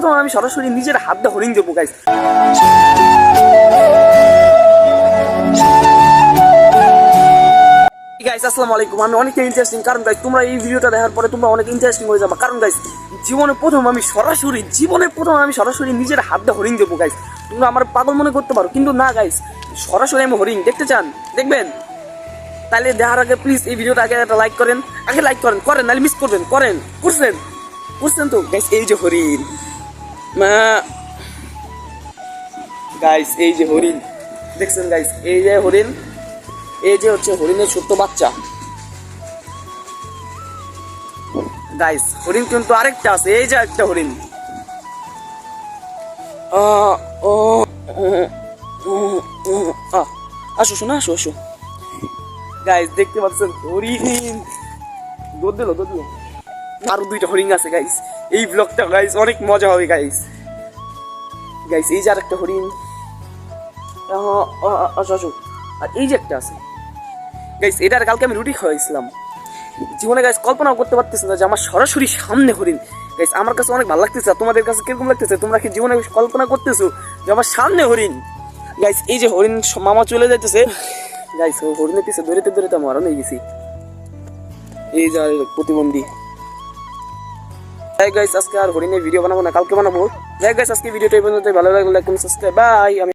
প্রথম আমি সরাসরি নিজের হাত দিয়ে হরিণ দেবো গাইস গাইস আসসালামু আলাইকুম। আমি অনেক ইন্টারেস্টিং কারণ গাইস তোমরা এই ভিডিওটা দেখার পরে তোমরা অনেক ইন্টারেস্টিং হয়ে যাবে। কারণ গাইস জীবনে প্রথম আমি সরাসরি, জীবনে প্রথম আমি সরাসরি নিজের হাত দিয়ে হরিণ দেবো গাইস তোমরা আমার পাগল মনে করতে পারো, কিন্তু না গাইস সরাসরি আমি হরিণ, দেখতে চান? দেখবেন? তাহলে দেখার আগে প্লিজ এই ভিডিওটা আগে একটা লাইক করেন। আগে লাইক করেন করেন, নাহলে মিস করবেন, করেন। করছেন? করছেন তো? গাইস এই যে হরিণ। গাইস এই যে হরিণ। দেখছেন গাইস এই যে হরিণ এই যে হচ্ছে হরিণের ছোট্ট বাচ্চা। গাইস হরিণ কিন্তু আরেকটা আছে এই যে একটা হরিণ। ও, আসো শোনা আসো আসো। গাইস দেখতে পাচ্ছেন হরিণ। দৌড় দিল দৌড় দিল। আরও দুইটা হরিণ আছে গাইস এই ব্লগটা গাইস অনেক মজা হবে গাইস গাইস এই যে আরেকটা হরিণ। আহ, আহ, আসো আসো আর এই যে একটা আছে। গাইস এটার কালকে আমি রুটি খাওয়াইছিলাম। জীবনে গাইস কল্পনাও করতে পারতেছি না যে আমার সরাসরি সামনে হরিণ। গাইস আমার কাছে অনেক ভালো লাগতেছে তোমাদের কাছে কীরকম লাগতেছে? তোমরা কি জীবনে কল্পনা করতেছো যে আমার সামনে হরিণ? গাইস এই যে হরিণ মামা চলে যাইতেছে। গাইস হরিণের পিছে দৌড়িতে দৌড়িতে আমি আরও নিয়ে গেছি। এই যে আর গাইস আজকে আর হরিণের ভিডিও বানাবো না, কালকে বানাবো। যাই আজকে ভিডিওটা এই পর্যন্ত ভালো লাগলে লাইক সাবস্ক্রাইব বাই আমি